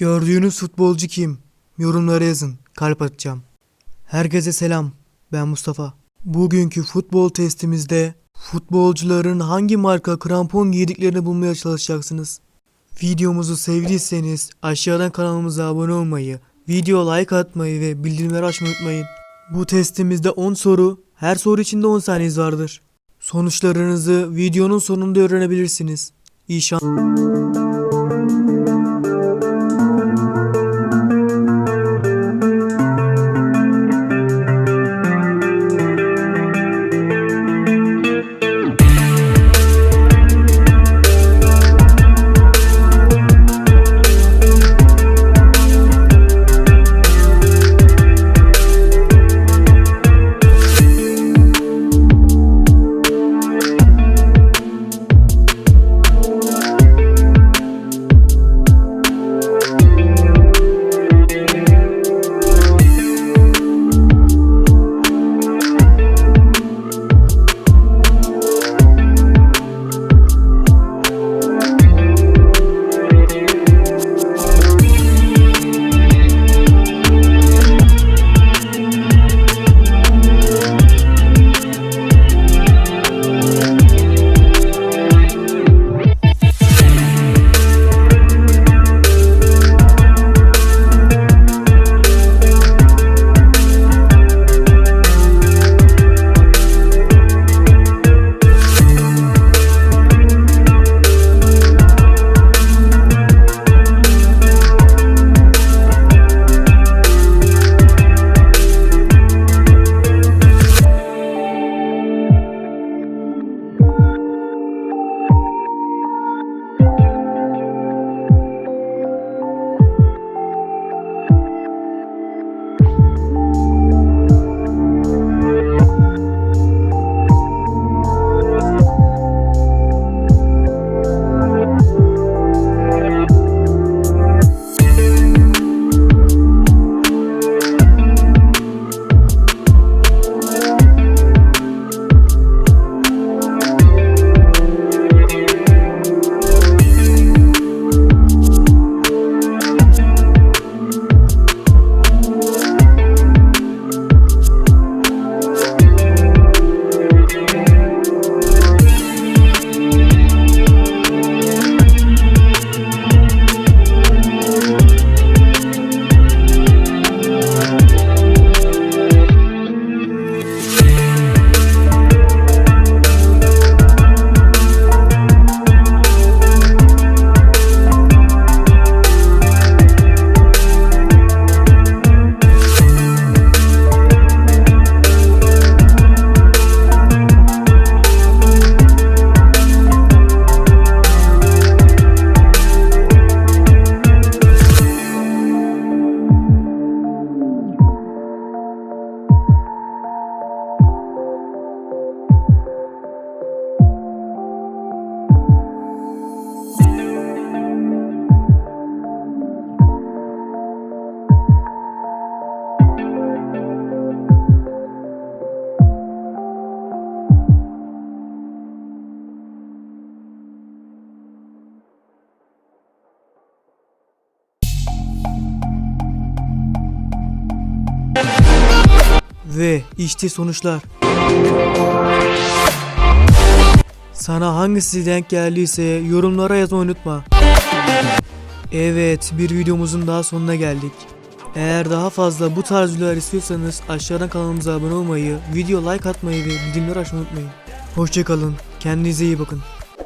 Gördüğünüz futbolcu kim? Yorumlara yazın. Kalp atacağım. Herkese selam. Ben Mustafa. Bugünkü futbol testimizde futbolcuların hangi marka krampon giydiklerini bulmaya çalışacaksınız. Videomuzu sevdiyseniz aşağıdan kanalımıza abone olmayı, video like atmayı ve bildirimleri açmayı unutmayın. Bu testimizde 10 soru, her soru içinde 10 saniyeniz vardır. Sonuçlarınızı videonun sonunda öğrenebilirsiniz. İyi şans. Ve işte sonuçlar. Sana hangisi denk geldiyse yorumlara yazmayı unutma. Evet bir videomuzun daha sonuna geldik. Eğer daha fazla bu tarz videolar istiyorsanız aşağıdan kanalımıza abone olmayı, video like atmayı ve bildirimleri açmayı unutmayın. Hoşçakalın, kendinize iyi bakın.